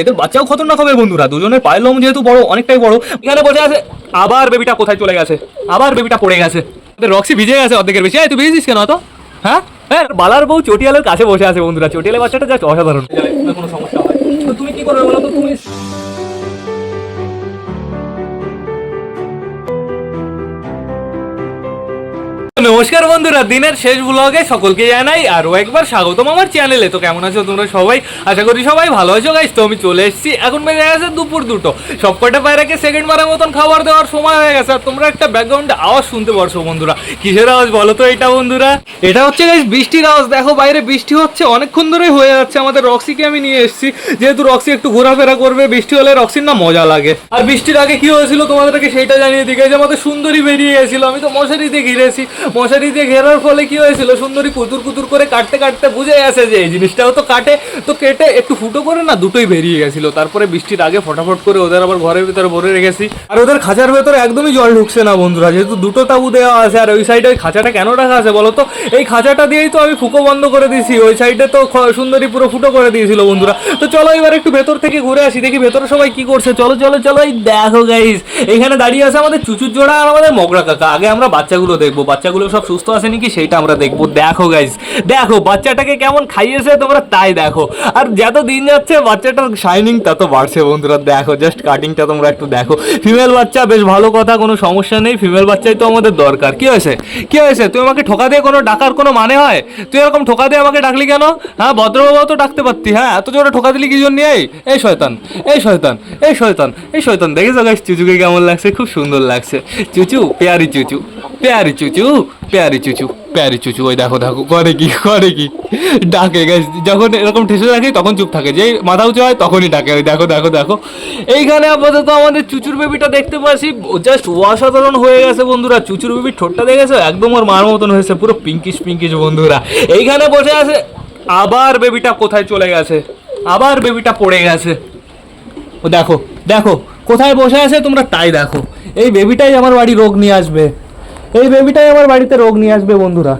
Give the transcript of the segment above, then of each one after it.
এদের বাচ্চাও খতরনাক হবে বন্ধুরা। দুজনের পায়ের লোম যেহেতু বড়, অনেকটাই বড়। এখানে বসে আছে, আবার বেবিটা কোথায় চলে গেছে? আবার বেবিটা পড়ে গেছে। রক্সি ভিজে গেছে অর্ধেকের বেশি। তুই ভিজেছিস কেন তো হ্যাঁ? হ্যাঁ বালার বউ চটিয়ালের কাছে বসে আছে বন্ধুরা। চটিয়ালের বাচ্চাটা জাস্ট অসাধারণ। কোনো সমস্যা হয় তুমি কি করবে বলো তো? তুমি নমস্কার বন্ধুরা, দিনের শেষ ব্লগে সকলকে জানাই আরও একবার স্বাগতম আমার চ্যানেলে তো কেমন আছো তোমরা সবাই? আশা করি সবাই ভালো আছো গাইস তো আমি চলে এসেছি। এখন বেজে গেছে দুপুর দুটো। সবকটা পায়রাকে সেকেন্ড বারের মতন খাবার দেওয়ার সময় হয়ে গেছে। আর তোমরা একটা ব্যাকগ্রাউন্ডে আওয়াজ শুনতে পারছ বন্ধুরা। কিসের আওয়াজ বলো তো এটা বন্ধুরা? এটা হচ্ছে গাইস বৃষ্টির আওয়াজ। দেখো বাইরে বৃষ্টি হচ্ছে, অনেকক্ষণ ধরেই হয়ে যাচ্ছে। আমাদের রক্সিকে আমি নিয়ে এসেছি। যেহেতু রক্সি একটু ঘোরাফেরা করবে, বৃষ্টি হলে রক্সির না মজা লাগে। আর বৃষ্টির আগে কি হয়েছিল তোমাদেরকে সেইটা জানিয়ে দিকে যে আমাদের সুন্দরী বেরিয়ে গেছিল। আমি তো মশারিতে ঘিরেছি। মশারি দিয়ে ঘেরার ফলে কি হয়েছিল? সুন্দরী কুতুর কুতুর করে কাটতে কাটতে বুঝে গেছে যে এই জিনিসটাও তো কাটে। তো কেটে একটু ফুটো করে না দুটোই বেরিয়ে গেছিল। তারপরে বৃষ্টির আগে ফটাফট করে ওদের আবার ঘরের ভিতরে ভরে রেখেছি। আর ওদের খাঁচার ভেতরে একদমই জল ঢুকছে না বন্ধুরা। যেহেতু দুটো তাবু দেওয়া আছে আর ওই সাইডে ওই খাঁচাটা কেন রাখা আছে বলো তো এই খাঁচাটা দিয়েই তো আমি ফুকো বন্ধ করে দিয়েছি। ওই সাইডে তো সুন্দরী পুরো ফুটো করে দিয়েছিল বন্ধুরা। তো চলো এবার একটু ভেতর থেকে ঘুরে আসি। দেখি ভেতরে সবাই কি করছে। চলো চলো চলো, এই দেখো গাইস এখানে দাঁড়িয়ে আছে আমাদের চুচুর জোড়া আর আমাদের মগরা কাকা। আগে আমরা বাচ্চাগুলো দেখব। বাচ্চাগুলো সব সুস্থ আছে নাকি সেটা আমরা দেখব। দেখো গাইস দেখো, বাচ্চাটাকে কেমন খাইয়েছে তোমরা তাই দেখো। আর যত দিন যাচ্ছে, বাচ্চাটার শাইনিং তত বাড়ছে বন্ধুরা। দেখো জাস্ট কাটিংটা তোমরা একটু দেখো। ফিমেল বাচ্চা, বেশ ভালো কথা, কোনো সমস্যা নেই। ফিমেল বাচ্চাই তো আমাদের দরকার। কি হয়েছে? কি হয়েছে? তুই আমাকে ঠকা দিয়ে কোনো ডাকার কোনো মানে হয়? তুই এরকম ঠকা দিয়ে আমাকে ডাকলি কেন? হ্যাঁ ভদ্রবাবু তো ডাকতে পারতি হ্যাঁ? এত জোরে ঠকা দিলি কি জন্য? এই এই শয়তান এই শয়তান এই শয়তান এই শয়তান। দেখেছ গাইস চুচুকে কেমন লাগছে? খুব সুন্দর লাগছে। চুচু, পেয়ারি চুচু। পেয়ারি চুচু, প্যারি চুচু প্যারি চুচু, ওই দেখো দেখো, করে কি করে কি? ডাকে গাইস, যখন এরকম ঠেসে রাখি, তখন চুপ থাকে, যেই মাথা উঁচু হয়, তখনই ডাকে, ওই দেখো দেখো দেখো। এইখানে আপাতত আমাদের চুচুর বেবিটা দেখতে পাচ্ছি জাস্ট অসাধারণ হয়ে গেছে বন্ধুরা, চুচুর বেবির ঠোঁটটা দেখেছ? একদম ওর মার মতন হয়েছে, পুরো পিঙ্কিশ পিঙ্কিশ বন্ধুরা। এইখানে বসে আছে, আবার বেবিটা কোথায় চলে গেছে? আবার বেবিটা পড়ে গেছে। দেখো দেখো, কোথায় বসে আছে তোমরা তাই দেখো। এই বেবিটাই আমার বাড়ি রোগ নিয়ে আসবে। এই বেবিটাই আমার বাড়িতে রোগ নিয়ে আসবে বন্ধুরা।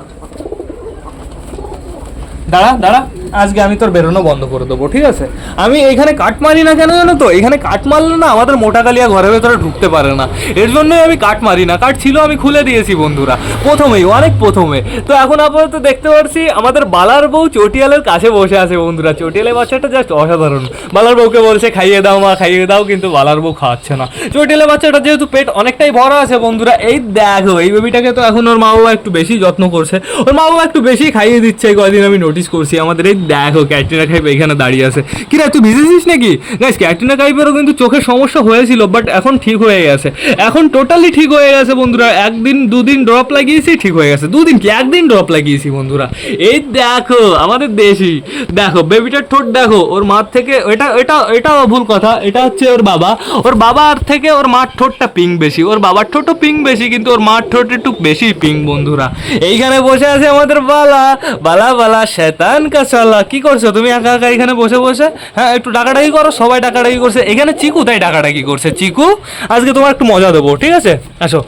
দাঁড়া দাঁড়া। আজকে আমি তোর বেরোনো বন্ধ করে দেবো, ঠিক আছে? আমি এখানে কাট মারি না কেন জানো তো? এখানে কাট মারলে না আমাদের মোটা কালিয়া ঘরের ভেতরে ঢুকতে পারে না। এর জন্যই আমি কাট মারি না। কাট ছিল আমি খুলে দিয়েছি বন্ধুরা। প্রথমেই, অনেক প্রথমে। তো এখন আপাতত দেখতে পাচ্ছি আমাদের বালার বউ চটিয়ালের কাছে বসে আছে বন্ধুরা। চটিয়ালের বাচ্চাটা জাস্ট অসাধারণ। বালার বউকে বলছে, খাইয়ে দাও মা, খাইয়ে দাও। কিন্তু বালার বউ খাওয়াচ্ছে না। চটিয়ালের বাচ্চাটা যেহেতু পেট অনেকটাই ভরা আছে বন্ধুরা, এই দেখো, এই বেবিটাকে তো এখন ওর মা বাবা একটু বেশি যত্ন করছে। ওর মা বাবা একটু বেশি খাইয়ে দিচ্ছে। কয়দিন আমি নোটিস করছি আমাদের। এই দেখো, ক্যাটরিনা কাইপ এখানে দাঁড়িয়ে আছে। কিরা, তুই ভিজেছিস নাকি? গাইস ক্যাটরিনা কাইপেরও কিন্তু চোখের সমস্যা হয়েছিল বাট এখন ঠিক হয়ে গেছে। এখন টোটালি ঠিক হয়ে গেছে, বন্ধুরা। একদিন, দুদিন ড্রপ লাগিয়েছি, ঠিক হয়ে গেছে। দুদিন কি? একদিন ড্রপ লাগিয়েছি, বন্ধুরা। এই দেখো, আমাদের দেশি। দেখো বেবিটার ঠোঁট দেখো, ওর মার থেকে, এটা এটা এটা ভুল কথা। এটা হচ্ছে ওর বাবা। ওর বাবার থেকে ওর মার ঠোঁটটা পিঙ্ক বেশি। ওর বাবার ঠোঁটও পিঙ্ক বেশি, কিন্তু ওর মার ঠোঁট একটু বেশি পিঙ্ক বন্ধুরা। এইখানে বসে আছে আমাদের বালা। বালা বালা, শেতান কাসালা কি করছ? তুমি একা একা এখানে বসে বসে? হ্যাঁ একটু ডাকাডাকি করো, সবাই ডাকাডাকি করছে। এখানে চিকু তাই ডাকাডাকি করছে। চিকু, আজকে তোমার একটু মজা দেবো, ঠিক আছে? আসো।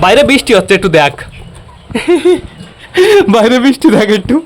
বাইরে বৃষ্টি হচ্ছে, একটু দেখ। বাইরে বৃষ্টি দেখ একটু।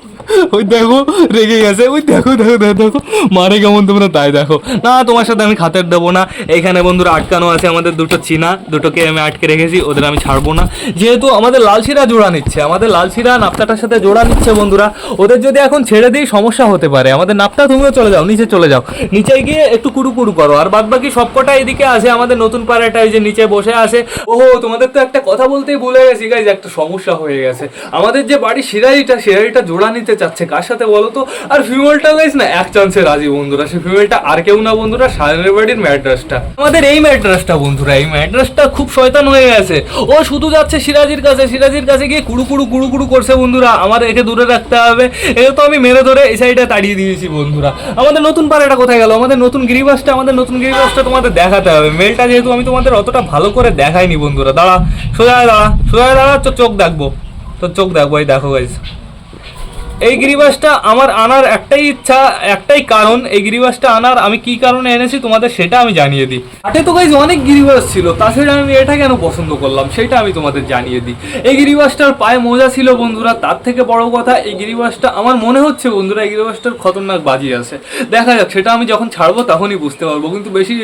ওই দেখো, রেগে গেছে। ওই দেখো দেখো দেখো দেখো। মারে কেমন তোমরা, তাই দেখো। না, তোমার সাথে আমি খাতের দেবো না। এখানে বন্ধুরা আটকানো আছে আমাদের দুটো চীনা। দুটোকে আমি আটকে রেখেছি, ওদের আমি ছাড়বো না। যেহেতু আমাদের লালশিরা জোড়া নিচ্ছে, আমাদের লালশিরা নাপ্তাটার সাথে জোড়া নিচ্ছে বন্ধুরা। ওদের যদি এখন ছেড়ে দিই, সমস্যা হতে পারে। আমাদের নাপটা তুমিও চলে যাও, নিচে চলে যাও। নিচে গিয়ে একটু কুড়ু করো। আর বাদ বাকি সবকটা এদিকে আছে আমাদের নতুন পাড়াটা যে নিচে বসে আছে ওহো, তোমাদের তো একটা কথা বলতেই ভুলে গেছি। গাইজ একটা সমস্যা হয়ে গেছে। আমাদের যে বাড়ি সিরাইটা সিরাইটা জোড়া নিতে চাচ্ছে? কার সাথে বলো তো? আর ফিমেলটা গাইজ না, এক চান্সে রাজি বন্ধুরা। সে ফিমেলটা আর কেউ না বন্ধুরা সারের বাড়ির ম্যাড্রাসটা। আমাদের এই ম্যাড্রাসটা বন্ধুরা, এই ম্যাড্রাসটা খুব শয়তান হয়ে গেছে। ও শুধু যাচ্ছে সিরাজির কাছে সিরাজির কাছে গিয়ে কুড়ু কুড়ু কুড়ু কুড়ু করছে বন্ধুরা। আমার একে দূরে রাখতে হবে। একে তো আমি মেরে ধরে এই সাইডে তাড়িয়ে দিয়েছি বন্ধুরা। আমাদের নতুন পাড়াটা কোথায় গেল? আমাদের নতুন গিরিবাসটা, আমাদের নতুন গিরিবাসটা তোমাদের দেখাতে হবে। মেলটা যেহেতু আমি তোমাদের অতটা ভালো করে দেখাইনি বন্ধুরা। দাঁড়া, সোজা দাঁড়া সোজা দাঁড়া তোর চোখ দেখব। তোর চোখ দেখব, এই দেখো গাইজ এই গিরিবাসটা আমার আনার একটাই ইচ্ছা, একটাই কারণ। এই গিরিবাসটা আনার আমি কি কারণে এনেছি তোমাদের সেটা আমি জানিয়ে দিই। হাটে তো গাইজ অনেক গিরিবাস ছিল তাছাড়া আমি এটা কেন পছন্দ করলাম সেটা আমি তোমাদের জানিয়ে দিই। এই গিরিবাসটার পায়ে মোজা ছিল বন্ধুরা, তার থেকে বড় কথা এই গিরিবাসটা, আমার মনে হচ্ছে বন্ধুরা এই গিরিবাসটার খতরনাক বাজি আছে। দেখা যাক, সেটা আমি যখন ছাড়বো তখনই বুঝতে পারব, কিন্তু বেশি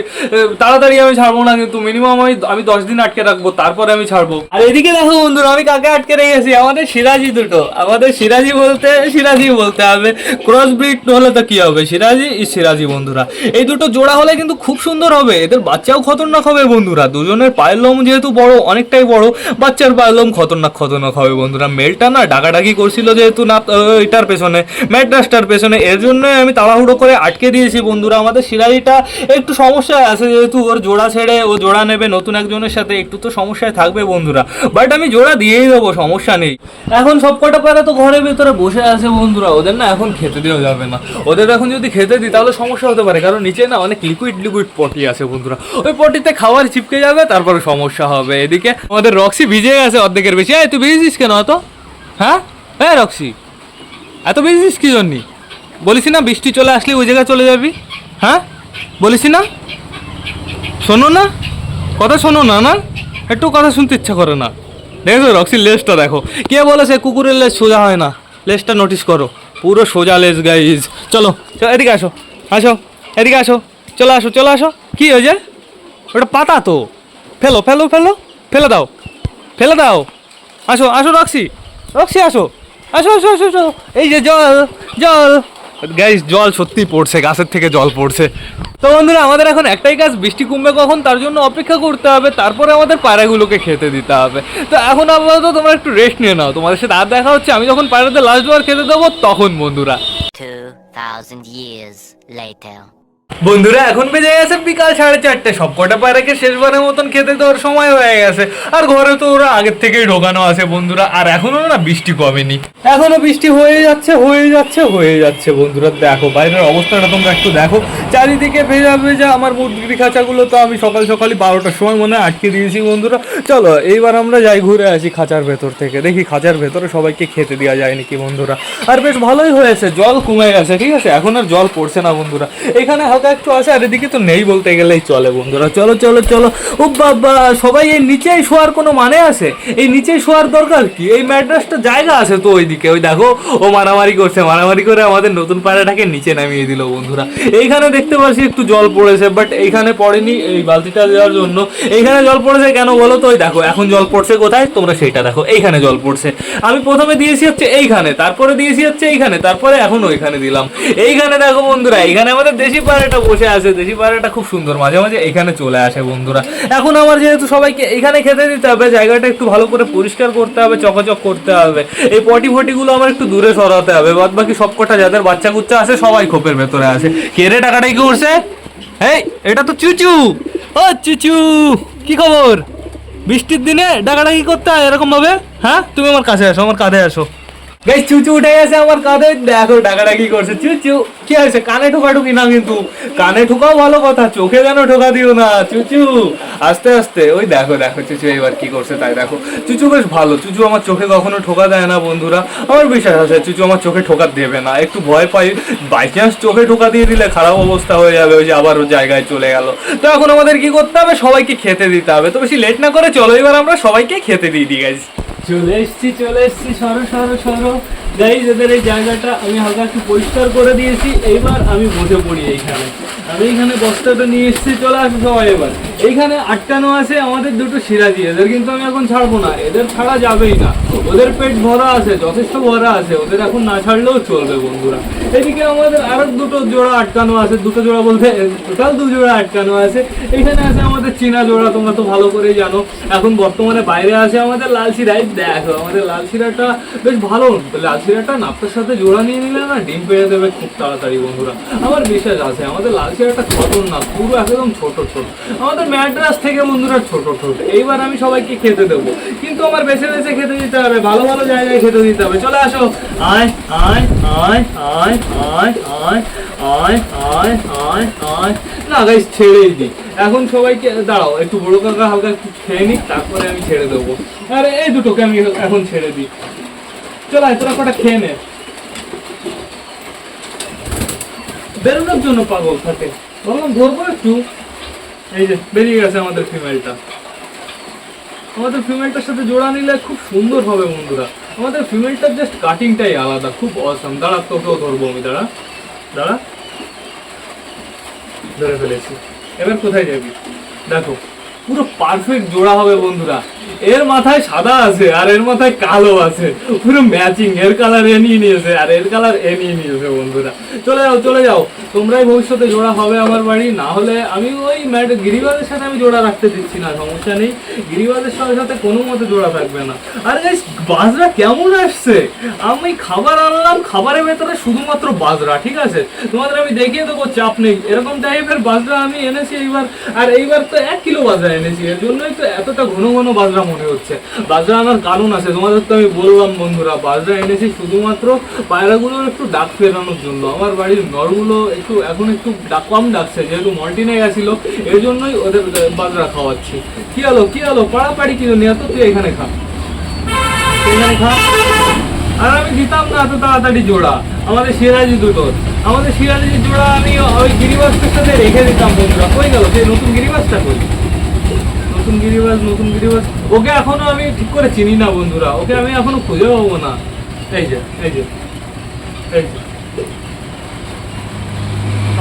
তাড়াতাড়ি আমি ছাড়বো না, কিন্তু মিনিমাম আমি আমি দশ দিন আটকে রাখব, তারপরে আমি ছাড়বো। আর এদিকে দেখো বন্ধুরা, আমি কাকে আটকে রেখেছি? আমাদের সিরাজি দুটো। আমাদের সিরাজি বলতে সিরাজি বলতে হবে। ক্রস ব্রিড হলে তো কি হবে? সিরাজি সিরাজি বন্ধুরা। এই দুটো জোড়া হলে কিন্তু খুব সুন্দর হবে। এদের বাচ্চাও খতরনাক হবে বন্ধুরা। দুজনের পায়ের লোম যেহেতু বড়, অনেকটাই বড়, বাচ্চার পায়ের লোম খতরনাক খতরনাক হবে বন্ধুরা। মেলটা না ডাকাডাকি করছিল যেহেতু না এটার পেছনে, ম্যাড্রাসটার পেছনে। এর জন্যই আমি তাড়াহুড়ো করে আটকে দিয়েছি বন্ধুরা। আমাদের সিরাজিটা একটু সমস্যায় আছে যেহেতু ওর জোড়া ছেড়ে ও জোড়া নেবে নতুন একজনের সাথে। একটু তো সমস্যায় থাকবে বন্ধুরা। বাট আমি জোড়া দিয়েই দেবো, সমস্যা নেই। এখন সব কটা পায়রা তো ঘরের ভেতরে বসে আছে বন্ধুরা, ওদের না এখন খেতে দেওয়া যাবে না। ওদের এখন যদি খেতে দিই, তাহলে সমস্যা হতে পারে, কারণ নিচে না অনেক লিকুইড লিকুইড পটি আছে বন্ধুরা। ওই পটিতে খাবার চিপকে যাবে, তারপরে সমস্যা হবে। এদিকে আমাদের রক্সি ভিজে গেছে অর্ধেকের বেশি। এই, তুই ভিজেছিস কেন অত হ্যাঁ? হ্যাঁ রক্সি, এত ভিজেছিস কি জন্যি? বলিস না, বৃষ্টি চলে আসলে ওই জায়গায় চলে যাবি। হ্যাঁ? বলিস না? শোনো না? কথা শোনো না না? একটু কথা শুনতে ইচ্ছা করে না। দেখেছ, রক্সির লেজটা দেখো। কে বলেছে কুকুরের লেজ সোজা হয় না? লেজটা নোটিস করো। পুরো সোজা লেজ গাইজ চলো এদিকে আসো আসো, এদিকে আসো। চলো আসো চলো আসো। কি হয়েছে? ওটা পাতা তো। ফেলো ফেলো ফেলো। ফেলে দাও। ফেলে দাও। আসো আসো, রক্সি। রক্সি, আসো। আসো আসো আসো আসো। এই যে জল জল। গাইস জল সত্যি পড়ছে গাছের থেকে জল পড়ছে। তো বন্ধুরা আমাদের এখন একটাই গাছ বৃষ্টি কমবে কখন তার জন্য অপেক্ষা করতে হবে তারপরে আমাদের পায়রাগুলোকে খেতে দিতে হবে। তো এখন আপাতত তোমরা একটু রেস্ট নিয়ে নাও তোমাদের সাথে আর দেখা হচ্ছে আমি যখন পায়রাদের লাস্ট বার খেতে দেবো তখন বন্ধুরা। 2,000 years later. বন্ধুরা, এখন বেজে গেছে বিকাল সাড়ে চারটে। সব কটা পায়রাকে শেষবারের মতন খেতে দেওয়ার সময় হয়ে গেছে। আর ঘরে তো ওরা আগের থেকেই ঢোকানো আছে বন্ধুরা। আর এখনও না বৃষ্টি কমেনি। এখনও বৃষ্টি হয়ে যাচ্ছে হয়ে যাচ্ছে হয়ে যাচ্ছে বন্ধুরা। দেখো, বাইরের অবস্থাটা তোমরা একটু দেখো। চারিদিকে ভেজা ভেজা আমার মুরগির খাঁচাগুলো তো আমি সকাল সকালই বারোটার সময় মনে আটকে দিয়েছি বন্ধুরা। চলো, এইবার আমরা যাই ঘুরে আসি খাঁচার ভেতর থেকে। দেখি খাঁচার ভেতরে সবাইকে খেতে দেওয়া যায় নাকি বন্ধুরা। আর বেশ ভালোই হয়েছে, জল কমে গেছে, ঠিক আছে? এখন আর জল পড়ছে না বন্ধুরা। এখানে হালকা একটু আছে আর এদিকে তো নেই বলতে গেলেই চলে বন্ধুরা। চলো চলো চলো। ও বাবা, সবাই এই নিচেই শোয়ার কোনো মানে আছে? এই নিচেই শোয়ার দরকার কি? এই ম্যাড্রাসটা জায়গা আছে তো ওইদিকে। ওই দেখো, ও মারামারি করছে, মারামারি করে আমাদের নতুন পায়রাটাকে নিচে নামিয়ে দিল বন্ধুরা। এইখানে দেখতে পাচ্ছি একটু জল পড়েছে বাট এইখানে পড়েনি এই বালতিটা দেওয়ার জন্য। এইখানে জল পড়েছে কেন বলো তো? ওই দেখো, এখন জল পড়ছে কোথায়? তোমরা সেইটা দেখো, এইখানে জল পড়ছে। আমি প্রথমে দিয়েছি হচ্ছে এইখানে, তারপরে দিয়েছি হচ্ছে এইখানে, তারপরে এখন ওইখানে দিলাম। এইখানে দেখো বন্ধুরা, এইখানে আমাদের দেশি পায়রাটা বসে আছে দেশি পায়রাটা খুব সুন্দর। মাঝে মাঝে এখানে চলে আসে বন্ধুরা। এখন আমার যেহেতু সবাইকে এখানে খেতে দিতে হবে, জায়গাটা একটু ভালো করে পরিষ্কার করতে হবে, চকাচক করতে হবে। এই পটি ফটিগুলো আমার একটু দূরে সরাতে হবে বাদ বাকি সব কটা যাদের বাচ্চা কুচ্চা আছে, সবাই খোপের ভেতরে আছে। কে রে টাকাটাই কি করছে? এই এটা তো চুচু। ও, চুচু, কি খবর? বৃষ্টির দিনে ডাকাডাকি করতে হয় এরকম ভাবে হ্যাঁ? তুমি আমার কাছে আসো, আমার কাঁধে আসো। গাইস চুচু উঠে গেছে আমার কাঁধে। দেখো, ডাকাডাকি করছে। চুচু, কি হয়েছে? কানে ঠোকা ঠুকি না কিন্তু। কানে ঠোকাও ভালো কথা, চোখে যেন ঠোকা দিও না। চুচু, আস্তে আস্তে। ওই দেখো দেখো, চুচু এবার কি করছে তাই দেখো। চুচু বেশ ভালো। চুচু আমার চোখে কখনো ঠোকা দেয় না, বন্ধুরা। আমার বিশ্বাস আছে, চুচু আমার চোখে ঠোকা দেবে না। একটু ভয় পাই। বাই চান্স চোখে ঠোকা দিয়ে দিলে খারাপ অবস্থা হয়ে যাবে। ওই যে আবার জায়গায় চলে গেল। তো এখন আমাদের কি করতে হবে? সবাইকে খেতে দিতে হবে। তো বেশি লেট না করে চলো, এবার আমরা সবাইকে খেতে দিয়ে দিই গাইজ চলে এসছি চলে এসছি, সরো সরো সরো। গাইজ এদের এই জায়গাটা আমি হালকা একটু পরিষ্কার করে দিয়েছি। এইবার আমি বসে পড়ি এইখানে। আমি এইখানে বস্তাটা নিয়ে এসেছি, চলে আসব সবাই এবার। এইখানে আটকানো আছে আমাদের দুটো সিরাজি এদের কিন্তু আমি এখন ছাড়বো না। এদের ছাড়া যাবেই না। ওদের পেট ভরা আছে, যথেষ্ট ভরা আছে। ওদের এখন না ছাড়লেও চলবে বন্ধুরা। এদিকে আমাদের আরও দুটো জোড়া আটকানো আছে, দুটো জোড়া বলতে টোটাল দু জোড়া আটকানো আছে। এখানে আছে আমাদের চীনা জোড়া, তোমরা তো ভালো করেই জানো। এখন বর্তমানে বাইরে আছে আমাদের লাল সিরাই। দেখো, আমাদের লাল সিরাটা বেশ ভালো। লাল সিরাটা নাপটার সাথে জোড়া নিয়ে নিলে না ডিম পেড়ে দেবে খুব তাড়াতাড়ি বন্ধুরা। আমার বিশ্বাস আছে, আমাদের লাল সিরাটা খতরনাক, পুরো একদম ছোট ছোট। আমাদের ম্যাড্রাস থেকে বন্ধুরা ছোট ছোট। এইবার আমি সবাইকে খেতে দেবো। কিন্তু আমার বেছে বেছে খেতে দিতে হবে, ভালো ভালো জায়গায় খেতে দিতে হবে। চলে আসো। আয় আয় আয় আয়। না গাইস ছেড়েই দিই এখন সবাইকে দাঁড়াও, একটু বড় কাকা হালকা খেয়ে নিই তারপরে আমি ছেড়ে দেবো। এই দুটোকে আমি এখন ছেড়ে দিই। কটা খেয়ে নে। বেরোনোর জন্য পাগল থাকে। বললাম ধরবো একটু। এই যে, বেরিয়ে গেছে আমাদের ফিমেলটা আমাদের ফিমেলটার সাথে জোড়া নিলে খুব সুন্দর হবে বন্ধুরা। আমাদের ফিমেলটার জাস্ট কাটিংটাই আলাদা, খুব অসম দাঁড়া, তোকেও ধরবো আমি, দাঁড়া। দাঁড়া। ধরে ফেলেছি। এবার কোথায় যাবি? দেখো, পুরো পারফেক্ট জোড়া হবে বন্ধুরা। এর মাথায় সাদা আছে আর এর মাথায় কালো আছে। পুরো ম্যাচিং এর কালার এ নিয়ে নিয়েছে আর এর কালার এ নিয়ে নিয়েছে বন্ধুরা। চলে যাও চলে যাও। তোমরাই ভবিষ্যতে জোড়া হবে আমার বাড়ি, না হলে আমি ওই ম্যাট গিরিবাজের সাথে আমি জোড়া রাখতে দিচ্ছি না, সমস্যা নেই। গিরিবাজের সাথে সাথে কোনো মতে জোড়া থাকবে না। আর গাইস বাজরা কেমন আসছে? আমি খাবার আনলাম, খাবারের ভেতরে শুধুমাত্র বাজরা, ঠিক আছে? তোমাদের আমি দেখিয়ে দেবো, চাপ নেই। এরকম টাইপের বাজরা আমি এনেছি এইবার, আর এইবার তো এক কিলো বাজরা এনেছি। এর জন্যই তো এতটা ঘন ঘন বাজরা মনে হচ্ছে। বাজরা আনার কারণ আছে, তোমাদের তো আমি বললাম বন্ধুরা, বাজরা এনেছি শুধুমাত্র পায়রাগুলোর একটু ডাক ফেরানোর জন্য। আমার বাড়ির নরগুলো একটু, এখন একটু ডাক কম ডাকছে যেহেতু মল্টিনে গেছিল এর জন্যই ওদের বাজরা খাওয়াচ্ছি। কি হলো কি হলো? পাড়াপাড়ি কি নিয়ে তো তুই এখানে খা। এখানে খা। আর আমি দিতাম না, এত তাড়াতাড়ি জোড়া। আমাদের সিরাজি দুটো। আমাদের সিরাজির জোড়া আমি ওই গিরিবাসটার সাথে রেখে দিতাম বন্ধুরা। কই গেল? সেই নতুন গিরিবাসটা কই? নতুন গিরিবাস নতুন গিরিবাস। ওকে এখনও আমি ঠিক করে চিনি না বন্ধুরা। ওকে আমি এখনও খুঁজে পাবো না। এই যে এই যে এই যে।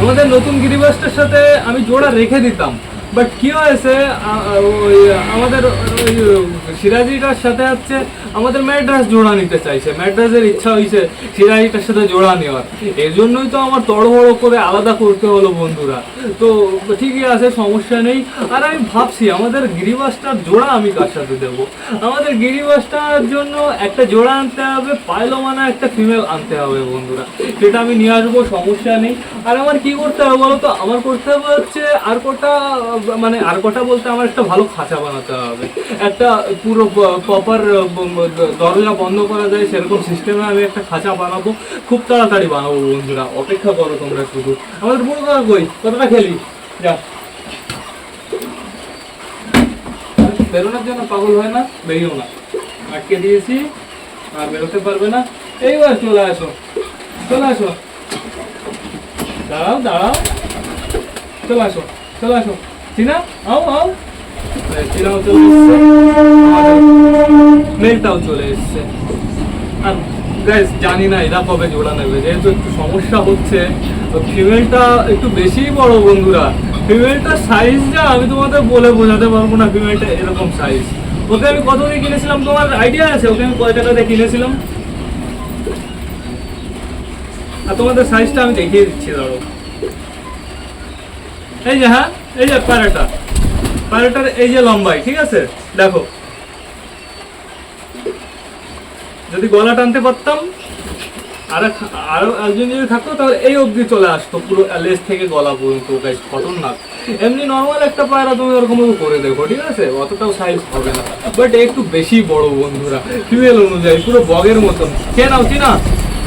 আমাদের নতুন গিরিবাসটার সাথে আমি জোড়া রেখে দিতাম। বাট কি হয়েছে? আমাদের ওই, সিরাজিটার সাথে হচ্ছে আমাদের ম্যাড্রাস জোড়া নিতে চাইছে। ম্যাড্রাসের ইচ্ছা হয়েছে সিরাজিটার সাথে জোড়া নেওয়ার। এই জন্যই তো আমার তড়বড় করে আলাদা করতে হলো বন্ধুরা। তো ঠিকই আছে, সমস্যা নেই। আর আমি ভাবছি, আমাদের গিরিবাসটার জোড়া আমি কার সাথে দেবো? আমাদের গিরিবাসটার জন্য একটা জোড়া আনতে হবে পাইলো মানে একটা ফিমেল আনতে হবে বন্ধুরা। সেটা আমি নিয়ে আসব, সমস্যা নেই। আর আমার কি করতে হবে বলো তো? আমার করতে হবে হচ্ছে আর কটা মানে আর কটা বলতে আমার একটা ভালো খাঁচা বানাতে হবে। একটা পুরো প্রপার দরজা বন্ধ করা যায়, সেরকম সিস্টেমে আমি একটা খাঁচা বানাবো। খুব তাড়াতাড়ি বানাবো বন্ধুরা, অপেক্ষা করো তোমরা শুধু। আমাদের বুড়ো কাকা কই? কতটা খেলি? যা। বেরোনোর জন্য পাগল হয় না বেরিও না। আটকে দিয়েছি, আর বেরোতে পারবে না। এইবার চলে আসো চলে আসো। দাঁড়াও দাঁড়াও। চলে আসো চলে আসো। চিনা আও আও। চিনাও চলে এসছে। মেলটাও চলে এসছে আর গাইস জানি না এরা কবে জোড়া নেবে। যেহেতু একটু সমস্যা হচ্ছে ফিমেলটা একটু বেশিই বড় বন্ধুরা। ফিমেলটার সাইজ যা, আমি তোমাদের বলে বোঝাতে পারব না ফিমেলটা এরকম সাইজ ওকে আমি কত দিয়ে কিনেছিলাম? তোমার আইডিয়া আছে? ওকে আমি কয় টাকা কিনেছিলাম? আর তোমাদের সাইজটা আমি দেখিয়ে দিচ্ছি ধরো এই যে হ্যাঁ? এই যে প্যারাটা প্যারাটার এই যে লম্বাই, ঠিক আছে? দেখো। যদি গলা টানতে পারতাম, আর আরও একজন যদি থাকতো, তাহলে এই অবধি চলে আসতো, পুরো লেজ থেকে গলা পর্যন্ত গাইস খতরনাক। এমনি নর্মাল একটা পায়রা তুমি ওরকম করে দেখো, ঠিক আছে? অতটাও সাইজ হবে না। বাট একটু বেশি বড় বন্ধুরা ফিমেল অনুযায়ী, পুরো বগের মতন। খেয়ে নাও, চিনা?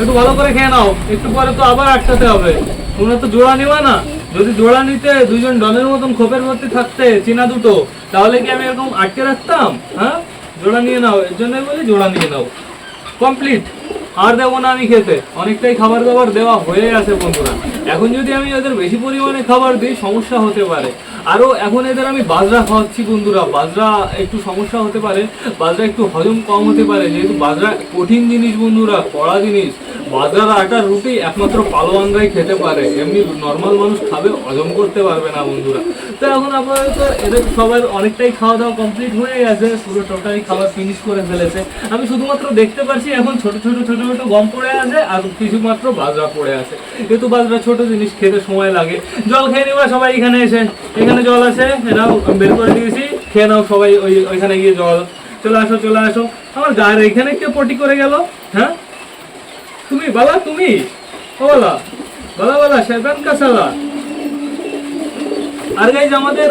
একটু ভালো করে খেয়ে নাও। একটু পরে তো আবার আটকাতে হবে। তোমরা তো জোড়া নেওয়া না? যদি জোড়া নিতে দুজন ডনের মতন খোপের মধ্যে থাকতে চিনা দুটো, তাহলে কি আমি এরকম আটকে রাখতাম? হ্যাঁ? জোড়া নিয়ে নাও, এর জন্যই বলি জোড়া নিয়ে নাও। কমপ্লিট আর দেবো না আমি খেতে। অনেকটাই খাবার দাবার দেওয়া হয়ে গেছে, বন্ধুরা। এখন যদি আমি এদের বেশি পরিমাণে খাবার দিই, সমস্যা হতে পারে। আরও এখন এদের আমি বাজরা খাওয়াচ্ছি, বন্ধুরা। বাজরা একটু সমস্যা হতে পারে। বাজরা একটু হজম কম হতে পারে। যেহেতু বাজরা কঠিন জিনিস, বন্ধুরা, কড়া জিনিস। বাজরার আটার রুটি একমাত্র পালোয়ানরাই খেতে পারে। এমনি নর্মাল মানুষ খাবে, হজম করতে পারবে না বন্ধুরা। তো এখন আপাতত এদের সবার অনেকটাই খাওয়া দাওয়া কমপ্লিট হয়ে গেছে, পুরো টোটালি খাবার ফিনিশ করে ফেলেছে। আমি শুধুমাত্র দেখতে পাচ্ছি এখন ছোট ছোট ছোট ছোট গম পড়ে আছে আর কিছু মাত্র বাজরা পড়ে আছে। যেহেতু বাজরা ছোট জিনিস, খেতে সময় লাগে। জল খেয়ে নিবা সবাই এখানে এসে। এখানে জল আছে এটাও বের করে দিয়েছি। খেয়ে নাও সবাই ওই, ওইখানে গিয়ে জল। চলে আসো চলে আসো। আমার গায়ের এখানে কে পটি করে গেল হ্যাঁ? তুমি বালা তুমি। ও বালা বালা বালা শেরবান কাসালা আর গাইজ আমাদের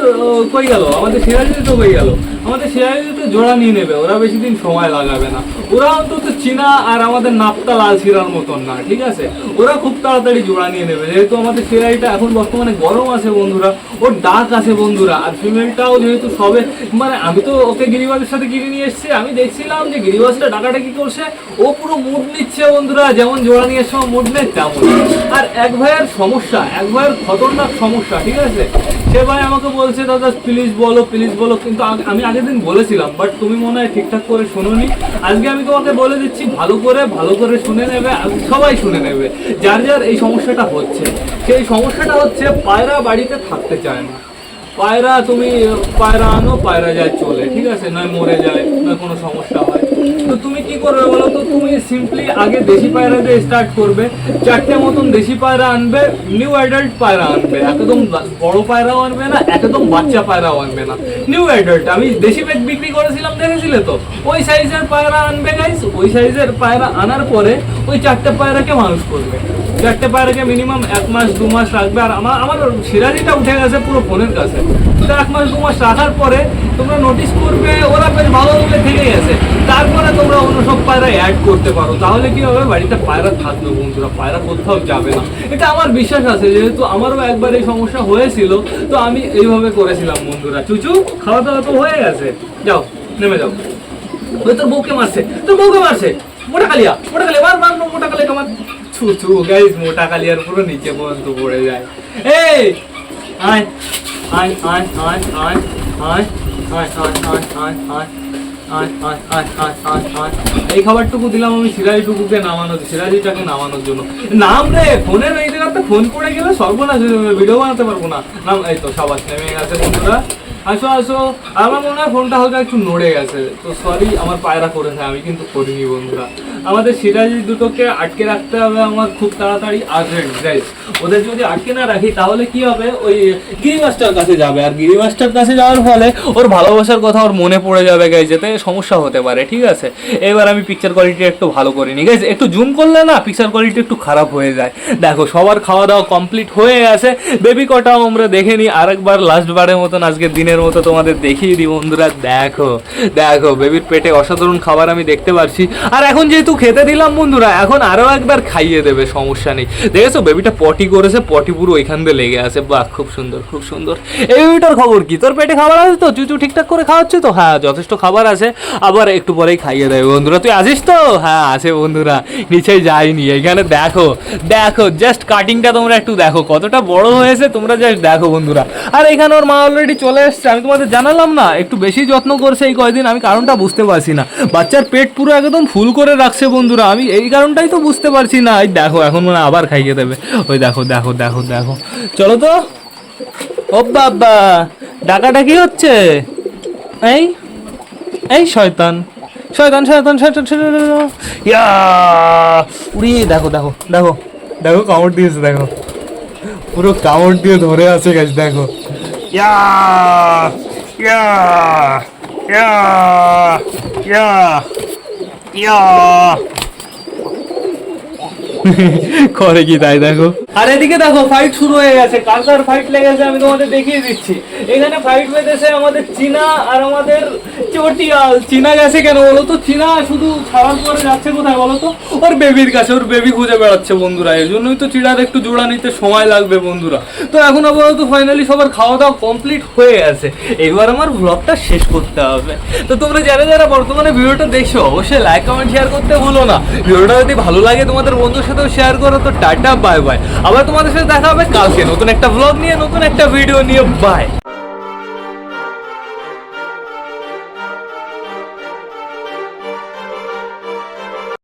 কই গেল? আমাদের সিরাজি তো কই গেল। আমাদের সিরাজি তো জোড়া নিয়ে নেবে, ওরা বেশি দিন সময় লাগাবে না। ওরা অন্তত চীনা আর আমাদের নাপ্তা লাল শিরার মতন না, ঠিক আছে? ওরা খুব তাড়াতাড়ি জোড়া নিয়ে নেবে। যেহেতু আমাদের সিরাজিটা এখন বর্তমানে গরম আছে বন্ধুরা, ওর ডাক আছে বন্ধুরা, আর ফিমেলটাও যেহেতু সবে মানে আমি তো ওকে গিরিবাজের সাথে গিরি নিয়ে এসেছি, আমি দেখছিলাম যে গিরিবাজটা ডাকাটা কি করছে, ও পুরো মুড নিচ্ছে বন্ধুরা, যেমন জোড়া নিয়ে সময় মুড নেয় তেমন আর এক ভাইয়ের সমস্যা, এক ভাইয়ের খতরনাক সমস্যা, ঠিক আছে? সে ভাই আমাকে বলছে, দাদা প্লিজ বলো প্লিজ বলো। কিন্তু আমি আগের দিন বলেছিলাম বাট তুমি মনে হয় ঠিকঠাক করে শোনোনি। আজকে আমি তোমাকে বলে দিচ্ছি, ভালো করে ভালো করে শুনে নেবে সবাই শুনে নেবে, যার যার এই সমস্যাটা হচ্ছে। সেই সমস্যাটা হচ্ছে, পায়রা বাড়িতে থাকতে চায় না। পায়রা, তুমি পায়রা আনো, পায়রা যায় চলে, ঠিক আছে? নয় মরে যায়, নয় কোনো সমস্যা হয়। তো তুমি কি করবে বলো তো? তুমি সিম্পলি আগে দেশি পায়রা দিয়ে স্টার্ট করবে। চারটে মতন দেশি পায়রা আনবে নিউ অ্যাডাল্ট পায়রা আনবে। একদম বড় পায়রাও আনবে না একদম বাচ্চা পায়রাও আনবে না। নিউ অ্যাডাল্ট আমি দেশি পেট বিক্রি করেছিলাম, দেখেছিলে তো? ওই সাইজের পায়রা আনবে গাইস ওই সাইজের পায়রা আনার পরে ওই চারটে পায়রাকে মানুষ করবে। চারটে পায়রাকে মিনিমাম এক মাস, দু মাস রাখবে। আর আমার আমার সিরাজিটা উঠে গেছে পুরো ফোনের কাছে। তো এক মাস, দু মাস রাখার পরে তোমরা নোটিস করবে, ওরা বেশ ভালো বলে থেকে গেছে। তারপরে তোমরা অন্য সব পায়রা অ্যাড করতে পারো। তাহলে কি হবে? বাড়িতে পায়রা থাকবে বন্ধুরা, পায়রা কোথাও যাবে না। এটা আমার বিশ্বাস আছে, যেহেতু আমারও একবার এই সমস্যা হয়েছিল, তো আমি এইভাবে করেছিলাম বন্ধুরা। চুচু খাওয়া দাওয়া তো হয়ে গেছে। যাও, নেমে যাও। ওই তোর বউকে মারছে, তোর বউকে মারছে। মোটা কালিয়া মোটা কালিয়া, মার মার, মোটা কালিয়া মার। ছু ছু গাইস মোটা কালিয়ার পুরো নিচে পর্যন্ত পড়ে যায় এই আয় আয় আয় আয় আয় আয় আয় আয় আয় আয় আয় এই খাবারটুকু দিলাম আমি সিরাজিটুকুকে নামানোর সিরাজিটাকে নামানোর জন্য নাম রে ফোনের এই জায়গাতে ফোন পড়ে গেলে সর্বনাশ হয়ে ভিডিও বানাতে পারব না নাম এই তো সবাই নেমে গেছে বন্ধুরা আসো আসো। আমার মনে হয় ফোনটা হালকা একটু নড়ে গেছে। তো সরি আমার পায়রা করে করেছে আমি কিন্তু করিনি বন্ধুরা। আমাদের সিরাজি দুটোকে আটকে রাখতে হবে আমার খুব তাড়াতাড়ি। আর্জেন্ট গাইস ওদের যদি আটকে না রাখি, তাহলে কি হবে? ওই গিরি মাস্টার কাছে যাবে। আর গিরি মাস্টার কাছে যাওয়ার ফলে ওর ভালোবাসার কথা ওর মনে পড়ে যাবে গাইজ যেতে সমস্যা হতে পারে, ঠিক আছে? এবার আমি পিকচার কোয়ালিটি একটু ভালো করে নিই গাইজ একটু জুম করলে না পিকচার কোয়ালিটি একটু খারাপ হয়ে যায়। দেখো, সবার খাওয়া দাওয়া কমপ্লিট হয়ে গেছে। বেবি কটাও আমরা দেখে নিই, আরেকবার লাস্ট বারের মতন আজকে দিনের মতো তোমাদের দেখিয়ে দিই বন্ধুরা, দেখো দেখো বেবির পেটে অসাধারণ খাবার আমি দেখতে পাচ্ছি আর এখন যেহেতু খেতে দিলাম বন্ধুরা, এখন আরও একবার খাইয়ে দেবে, সমস্যা নেই। দেখেছ বেবিটা পটি করেছে, পটি পুরো ওইখান দিয়ে লেগে আছে। বাহ, খুব সুন্দর খুব সুন্দর। এই বেবিটার খবর কি? তোর পেটে খাবার আছে তো? চুচু ঠিকঠাক করে খাওয়াচ্ছে তো? হ্যাঁ যথেষ্ট খাবার আছে। আবার একটু পরেই খাইয়ে দেবে বন্ধুরা। তুই আসিস তো? হ্যাঁ আছে বন্ধুরা। নিচে যাইনি। এখানে দেখো দেখো জাস্ট কাটিংটা তোমরা একটু দেখো। কতটা বড় হয়েছে তোমরা জাস্ট দেখো বন্ধুরা। আর এখানে ওর মা অলরেডি চলে এসছে। আমি তোমাদের জানালাম না, একটু বেশি যত্ন করছে এই কয়দিন, আমি কারণটা বুঝতে পারছি না। বাচ্চার পেট পুরো একদম ফুল করে রাখছে বন্ধুরা, আমি এই কারণটাই তো বুঝতে পারছি না। এই দেখো, এখন মনে আবার খাইয়ে দেবে। ওই দেখো দেখো দেখো দেখো। চলো তো। ও বাবা ডাকাডাকি হচ্ছে? এই এই শয়তান। শয়তান শয়তান শয়তান শয়তান ইয়া! উড়ি, দেখো দেখো দেখো। দেখো, কামড় দিয়েছে, দেখো। পুরো কামড় দিয়ে ধরে আছে গাছ দেখো। 야, 야, 야, 야, 야. 거래기 날다고. আর এদিকে দেখো ফাইট শুরু হয়ে গেছে। কার কার ফাইট লেগেছে আমি তোমাদের দেখিয়ে দিচ্ছি। এখানে ফাইট বেঁধেছে আমাদের চীনা আর আমাদের চটিয়াল। চীনা গেছে কেন বলো তো? চীনা শুধু ছাড়ার পরে যাচ্ছে কোথায় বলো তো? ওর বেবির কাছে, ওর বেবি খুঁজে বেড়াচ্ছে বন্ধুরা। এর জন্যই তো চিড়ার একটু জোড়া নিতে সময় লাগবে বন্ধুরা। তো এখন আপাতত ফাইনালি সবার খাওয়া দাওয়া কমপ্লিট হয়ে গেছে। এবার আমার ব্লগটা শেষ করতে হবে। তো তোমরা যারা যারা বর্তমানে ভিডিওটা দেখছ, অবশ্যই লাইক কমেন্ট শেয়ার করতে ভুলো না। ভিডিওটা যদি ভালো লাগে তোমাদের বন্ধুর সাথেও শেয়ার করো, তো টাটা বাই বাই আবার তোমাদের সাথে দেখা হবে কালকে। নতুন একটা ব্লগ নিয়ে, নতুন একটা ভিডিও নিয়ে। বাই